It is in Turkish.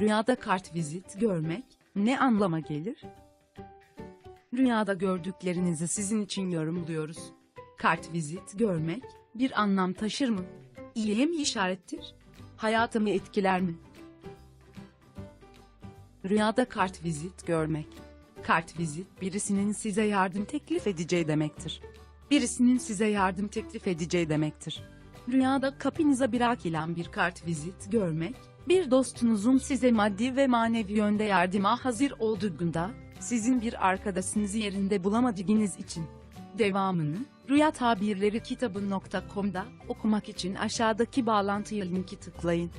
Rüyada kart vizit görmek ne anlama gelir? Rüyada gördüklerinizi sizin için yorumluyoruz. Kart vizit görmek bir anlam taşır mı? İyiye mi işarettir? Hayatımı etkiler mi? Rüyada kart vizit görmek. Kart vizit birisinin size yardım teklif edeceği demektir. Birisinin size yardım teklif edeceği demektir. Rüyada kapınıza bırakılan bir kart vizit görmek, bir dostunuzun size maddi ve manevi yönde yardıma hazır olduğunda, sizin bir arkadaşınızı yerinde bulamadığınız için. Devamını, Rüya Tabirleri kitabı.com'da okumak için aşağıdaki bağlantıya linki tıklayın.